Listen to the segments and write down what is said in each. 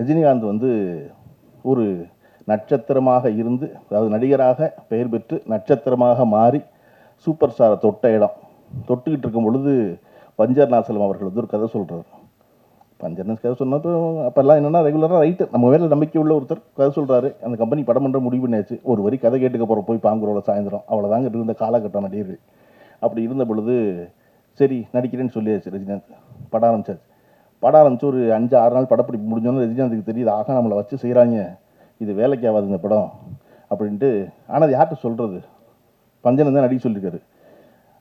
ரஜினிகாந்த் வந்து ஒரு நட்சத்திரமாக இருந்து அதாவது நடிகராக பெயர் பெற்று நட்சத்திரமாக மாறி சூப்பர் ஸ்டாரை தொட்ட இடம். தொட்டுக்கிட்டு இருக்கும் பொழுது பஞ்சர் நாசலம் அவர்கள் வந்து ஒரு கதை சொல்கிறார் பஞ்சர்னஸ் கதை சொன்னப்போ அப்போல்லாம் என்னென்னா ரெகுலராக ரைட்டு நம்ம மேலே நம்பிக்கை உள்ள ஒருத்தர் கதை சொல்கிறாரு அந்த கம்பெனி படம் பண்ணுற முடிவு பண்ணியாச்சு ஒரு வரி கதை கேட்டுக்க போகிற போய் பாங்குறோட சாயந்தரம். அவ்வளோதாங்க இருந்த காலகட்டம் நடிகர்கள். அப்படி இருந்த பொழுது சரி நடிக்கிறேன்னு சொல்லியாச்சு ரஜினிகாந்த். படம் ஆரம்பிச்சாச்சு. படம் ஆரம்பிச்சு ஒரு அஞ்சு ஆறு நாள் படப்பிடிப்பு முடிஞ்சோன்னே ரஜினிகாந்துக்கு தெரியுது ஆகா நம்மளை வச்சு செய்கிறாங்க இது வேலைக்கு ஆகாது இந்த படம். அப்படின்ட்டு ஆனால் அது யார்கிட்ட சொல்கிறது பஞ்சன் தான் நடிக்க சொல்லியிருக்காரு.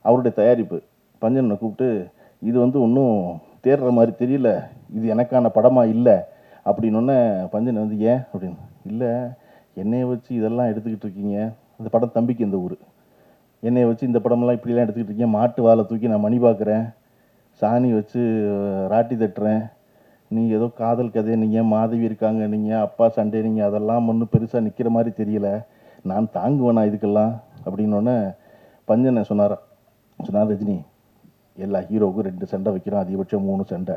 அவருடைய தயாரிப்பு. பஞ்சனை கூப்பிட்டு இது வந்து ஒன்றும் தேடுற மாதிரி தெரியல. இது எனக்கான படமா இல்லை. அப்படின்னொன்னே பஞ்சன் வந்து ஏன்? அப்படின்னு. இல்லை என்னையை வச்சு இதெல்லாம் எடுத்துக்கிட்டு இருக்கீங்க. அந்த படம் தம்பிக்கு இந்த ஊர்? என்னையை வச்சு இந்த படமெல்லாம் இப்படிலாம் எடுத்துக்கிட்டு இருக்கீங்க. மாட்டு வாழை தூக்கி நான் மணி பார்க்குறேன். சாணி வச்சு ராட்டி தட்டுறேன். நீ ஏதோ காதல் கதை நீங்கள் மாதவி இருக்காங்க நீங்கள் அப்பா சண்டே நீங்கள் அதெல்லாம் ஒன்றும் பெருசாக நிற்கிற மாதிரி தெரியல. நான் தாங்குவேனா இதுக்கெல்லாம்? அப்படின்னோடனே பஞ்சனை சொன்னார் சொன்னார் ரஜினி எல்லா ஹீரோவுக்கும் ரெண்டு சண்டை வைக்கிறோம் அதிகபட்சம் மூணு சண்டை.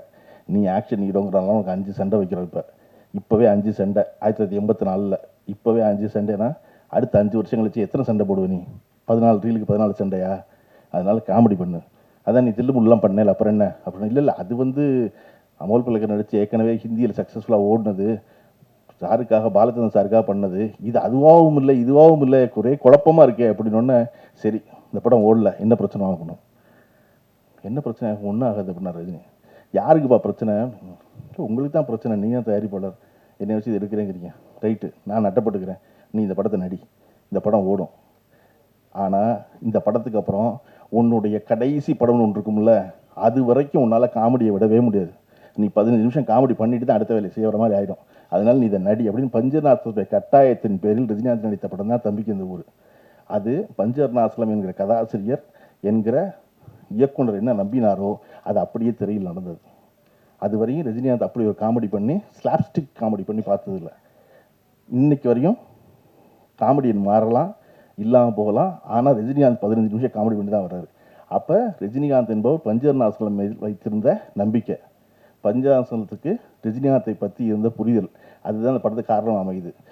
நீ ஆக்ஷன் ஹீரோங்கிறனால உனக்கு அஞ்சு சண்டை வைக்கிறோம் இப்போ. இப்போவே அஞ்சு சண்டை ஆயிரத்தி தொள்ளாயிரத்தி எண்பத்தி நாலில். இப்போவே அஞ்சு சண்டைனா அடுத்த அஞ்சு வருஷம் கழிச்சு எத்தனை சண்டை போடுவ நீ? பதினாலு ரீலுக்கு பதினாலு சண்டையா? அதனால காமெடி பண்ணு. அதான் நீ தில்லுமுல்லாம் பண்ணல அப்புறம் என்ன? அப்புறம் இல்லை இல்லை அது வந்து அமோல் பலகர் நடித்து ஏற்கனவே ஹிந்தியில் சக்ஸஸ்ஃபுல்லாக ஓடினது. சாருக்காக பாலச்சந்திரன் சாருக்காக பண்ணது. இது அதுவாகவும் இல்லை இதுவாகவும் இல்லை. ஒரே குழப்பமாக இருக்கே அப்படின்னொன்னே சரி இந்த படம் ஓடல என்ன பிரச்சனை ஆகணும்? என்ன பிரச்சனை ஒன்றும் ஆகாது அப்படின்னா ரஜினி. யாருக்குப்பா பிரச்சனை? உங்களுக்கு தான் பிரச்சனை நீங்கள் தான் தயாரிப்பாளர். என்னை வச்சு இது எடுக்கிறேங்கிறீங்க. ரைட்டு நான் நட்டப்பட்டுக்கிறேன். நீ இந்த படத்தை நடி. இந்த படம் ஓடும். ஆனால் இந்த படத்துக்கு அப்புறம் உன்னுடைய கடைசி படம்னு ஒன்று இருக்கும்ல அது வரைக்கும் உன்னால் காமெடியை விடவே முடியாது. நீ பதினஞ்சு நிமிஷம் காமெடி பண்ணிட்டு தான் அடுத்த வேலை செய்கிற மாதிரி ஆகிடும் அதனால் நீ இதை நடி அப்படின்னு பஞ்சநாசத்துடைய கட்டாயத்தின் பேரில் ரஜினிகாந்த் நடித்த படம் தான் தம்பிக்கு இந்த ஊர். அது பஞ்சர்நாசலம் என்கிற கதாசிரியர் என்கிற இயக்குனர் என்ன நம்பினாரோ அது அப்படியே திரையில் நடந்தது. அது வரையும் ரஜினிகாந்த் அப்படி ஒரு காமெடி பண்ணி ஸ்லாப்ஸ்டிக் காமெடி பண்ணி பார்த்ததில்ல. இன்னைக்கு வரையும் காமெடியன் மாறலாம் இல்லாமல் போகலாம். ஆனால் ரஜினிகாந்த் பதினஞ்சு நிமிஷம் காமெடி பண்ணி தான் வர்றாரு. அப்போ ரஜினிகாந்த் என்பவர் பஞ்சரநாசனம் மேல் வைத்திருந்த நம்பிக்கை. பஞ்சநாசனத்துக்கு ரஜினிகாந்தை பற்றி இருந்த புரிதல். அதுதான் அந்த படத்துக்கு காரணம் அமையுது.